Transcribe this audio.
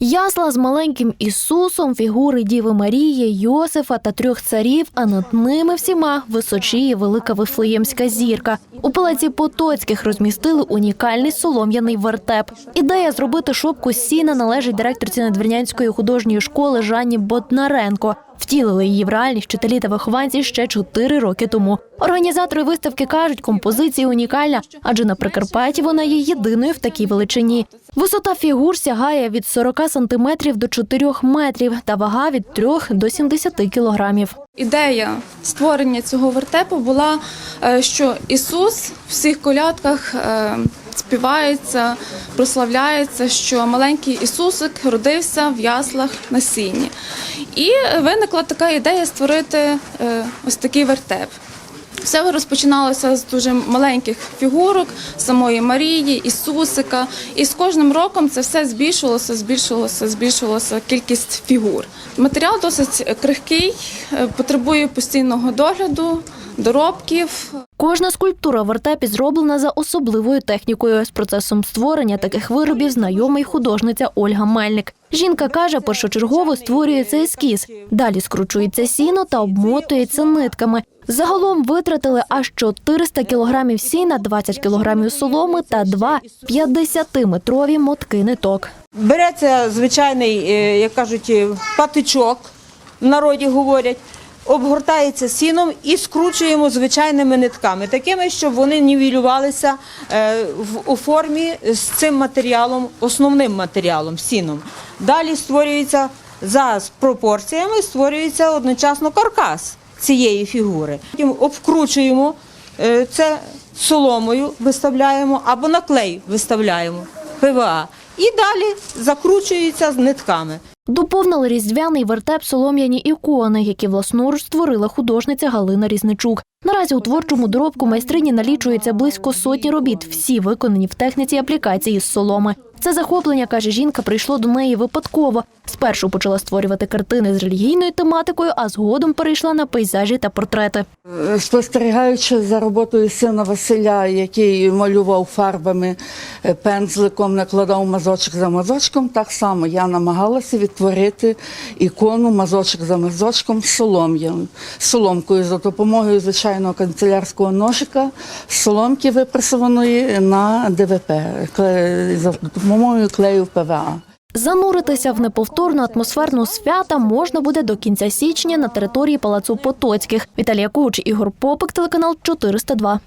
Ясла з маленьким Ісусом, фігури Діви Марії, Йосифа та трьох царів, а над ними всіма височіє велика вифлеємська зірка. У палаці Потоцьких розмістили унікальний солом'яний вертеп. Ідея зробити шопку сіна належить директорці Надвірнянської художньої школи Жанні Боднаренко. Втілили її в реальність вчителі та вихованці ще чотири роки тому. Організатори виставки кажуть, композиція унікальна, адже на Прикарпатті вона є єдиною в такій величині. Висота фігур сягає від 40 сантиметрів до 4 метрів та вага від 3 до 70 кілограмів. Ідея створення цього вертепу була, е, що Ісус в всіх колядках е, співається, прославляється, що маленький Ісусик родився в яслах на сіні. І виникла така ідея створити е, ось такий вертеп. Все розпочиналося з дуже маленьких фігурок самої Марії, Ісусика. І з кожним роком це все збільшувалося, збільшувалося, збільшувалося кількість фігур. Матеріал досить крихкий, е, потребує постійного догляду, доробків. Кожна скульптура в вертепі зроблена за особливою технікою. З процесом створення таких виробів знайома й художниця Ольга Мельник. Жінка каже, першочергово створюється ескіз. Далі скручується сіно та обмотується нитками. Загалом витратили аж 400 кілограмів сіна, 20 кілограмів соломи та два 50-метрові мотки ниток. Береться звичайний, е, як кажуть, е, патичок, в народі говорять, обгортається сіном і скручуємо звичайними нитками, такими, щоб вони нівелювалися е, у формі з цим матеріалом, основним матеріалом, сіном. Далі створюється за пропорціями, створюється одночасно каркас цієї фігури. Потім обкручуємо е, це соломою, виставляємо або на клей виставляємо ПВА. І далі закручується з нитками. Доповнили різдвяний вертеп солом'яні ікони, які власноруч створила художниця Галина Різничук. Наразі у творчому доробку майстрині налічується близько сотні робіт, всі виконані в техніці аплікації з соломи. Це захоплення, каже жінка, прийшло до неї випадково. Спершу почала створювати картини з релігійною тематикою, а згодом перейшла на пейзажі та портрети. Е, Спостерігаючи за роботою сина Василя, який малював фарбами е, пензликом, накладав мазочок за мазочком, так само я намагалася відтворити ікону мазочок за мазочком солом'ям, соломкою за допомогою звичайного канцелярського ножика, соломки випресованої на ДВП за допомогою клею ПВА. Зануритися в неповторну атмосферну свята можна буде до кінця січня на території палацу Потоцьких. Віталія Куч, Ігор Попик, телеканал 402.